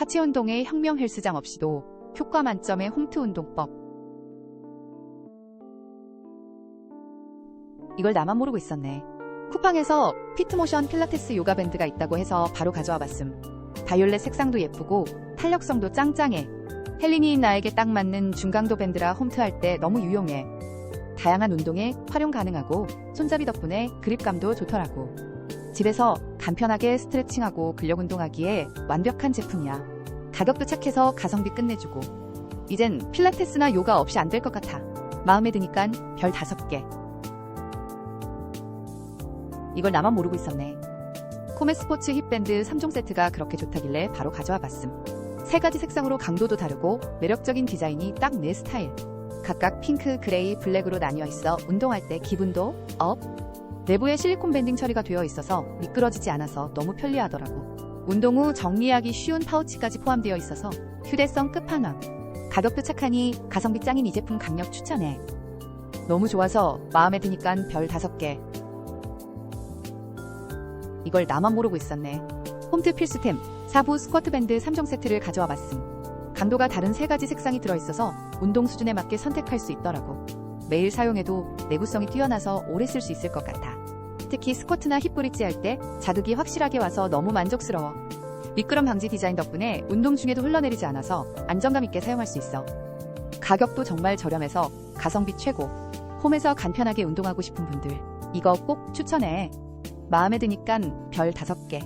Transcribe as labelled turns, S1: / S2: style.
S1: 하체 운동의 혁명 헬스장 없이도 효과 만점의 홈트 운동법. 이걸 나만 모르고 있었네. 쿠팡에서 피트모션 필라테스 요가 밴드가 있다고 해서 바로 가져와 봤음. 바이올렛 색상도 예쁘고 탄력성도 짱짱해. 헬린이 나에게 딱 맞는 중강도 밴드라 홈트할 때 너무 유용해. 다양한 운동에 활용 가능하고 손잡이 덕분에 그립감도 좋더라고. 집에서 간편하게 스트레칭하고 근력 운동하기에 완벽한 제품이야. 가격도 착해서 가성비 끝내주고. 이젠 필라테스나 요가 없이 안 될 것 같아. 마음에 드니깐 별 다섯 개. 이걸 나만 모르고 있었네. 코메 스포츠 힙밴드 3종 세트가 그렇게 좋다길래 바로 가져와 봤음. 세 가지 색상으로 강도도 다르고 매력적인 디자인이 딱 내 스타일. 각각 핑크, 그레이, 블랙으로 나뉘어 있어 운동할 때 기분도 업. 내부에 실리콘 밴딩 처리가 되어 있어서 미끄러지지 않아서 너무 편리하더라고. 운동 후 정리하기 쉬운 파우치까지 포함되어 있어서 휴대성 끝판왕. 가격도 착하니 가성비 짱인 이 제품 강력 추천해. 너무 좋아서 마음에 드니깐 별 다섯 개. 이걸 나만 모르고 있었네. 홈트 필수템, 사부 스쿼트 밴드 3종 세트를 가져와 봤음. 강도가 다른 세 가지 색상이 들어있어서 운동 수준에 맞게 선택할 수 있더라고. 매일 사용해도 내구성이 뛰어나서 오래 쓸 수 있을 것 같아. 특히 스쿼트나 힙 브릿지 할 때 자극이 확실하게 와서 너무 만족스러워. 미끄럼 방지 디자인 덕분에 운동 중에도 흘러내리지 않아서 안정감 있게 사용할 수 있어. 가격도 정말 저렴해서 가성비 최고. 홈에서 간편하게 운동하고 싶은 분들 이거 꼭 추천해. 마음에 드니깐 별 다섯 개.